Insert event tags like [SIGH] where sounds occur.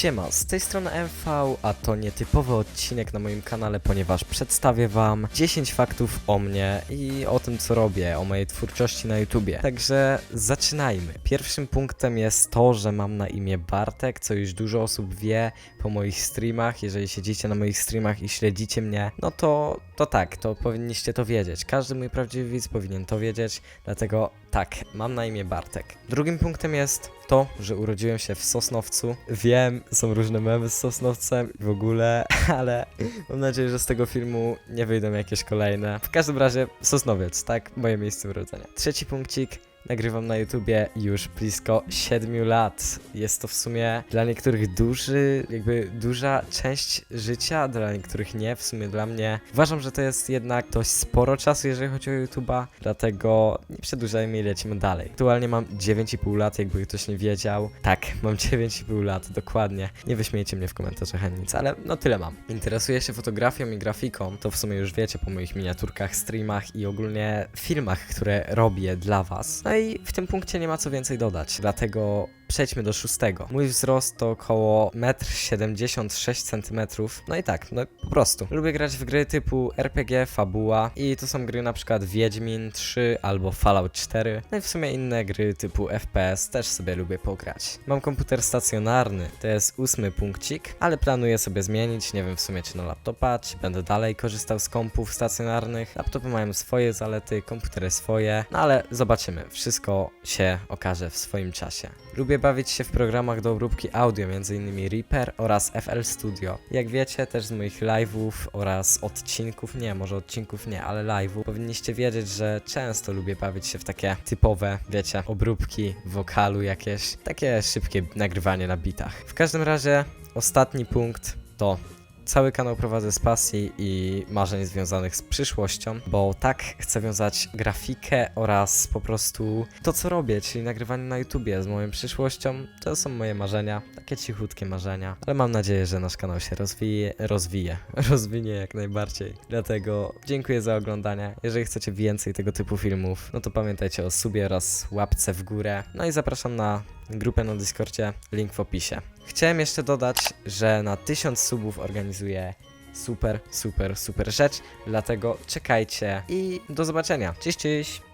Siema, z tej strony MV, a to nietypowy odcinek na moim kanale, ponieważ przedstawię wam 10 faktów o mnie i o tym co robię, o mojej twórczości na YouTubie. Także zaczynajmy. Pierwszym punktem jest to, że mam na imię Bartek, co już dużo osób wie po moich streamach. Jeżeli siedzicie na moich streamach i śledzicie mnie, no to, to tak, to powinniście to wiedzieć. Każdy mój prawdziwy widz powinien to wiedzieć, dlatego tak, mam na imię Bartek. Drugim punktem jest to, że urodziłem się w Sosnowcu. Wiem, są różne memy z Sosnowcem i w ogóle, [LAUGHS] ale mam nadzieję, że z tego filmu nie wyjdą jakieś kolejne. W każdym razie Sosnowiec, tak, moje miejsce urodzenia. Trzeci punkcik. Nagrywam na YouTubie już blisko 7 lat. Jest to w sumie dla niektórych duży, jakby duża część życia, dla niektórych nie. W sumie dla mnie uważam, że to jest jednak dość sporo czasu, jeżeli chodzi o YouTuba, dlatego nie przedłużajmy i lecimy dalej. Aktualnie mam 9,5 lat, jakby ktoś nie wiedział. Tak, mam 9,5 lat, dokładnie. Nie wyśmiejcie mnie w komentarzach ani nic, ale no tyle mam. Interesuję się fotografią i grafiką, to w sumie już wiecie po moich miniaturkach, streamach i ogólnie filmach, które robię dla was. No i w tym punkcie nie ma co więcej dodać, dlatego przejdźmy do szóstego. Mój wzrost to około 1,76 cm. No i tak, no po prostu. Lubię grać w gry typu RPG, fabuła i to są gry na przykład Wiedźmin 3 albo Fallout 4. No i w sumie inne gry typu FPS też sobie lubię pograć. Mam komputer stacjonarny, to jest ósmy punkcik, ale planuję sobie zmienić, nie wiem w sumie czy na laptopa, czy będę dalej korzystał z kompów stacjonarnych. Laptopy mają swoje zalety, komputery swoje, no ale zobaczymy. Wszystko się okaże w swoim czasie. Lubię bawić się w programach do obróbki audio, m.in. Reaper oraz FL Studio. Jak wiecie, też z moich live'ów oraz odcinków, nie, może odcinków nie, ale live'ów, powinniście wiedzieć, że często lubię bawić się w takie typowe, wiecie, obróbki wokalu jakieś, takie szybkie nagrywanie na bitach. W każdym razie, ostatni punkt to Cały kanał prowadzę z pasji i marzeń związanych z przyszłością, bo tak chcę wiązać grafikę oraz po prostu to, co robię, czyli nagrywanie na YouTubie z moją przyszłością. To są moje marzenia, takie cichutkie marzenia, ale mam nadzieję, że nasz kanał się rozwije, rozwije, [LAUGHS] rozwinie jak najbardziej. Dlatego dziękuję za oglądanie. Jeżeli chcecie więcej tego typu filmów, no to pamiętajcie o subie oraz łapce w górę. No i zapraszam na grupę na Discordzie, link w opisie. Chciałem jeszcze dodać, że na 1000 subów organizuję super, super, super rzecz, dlatego czekajcie i do zobaczenia. Cześć, cześć!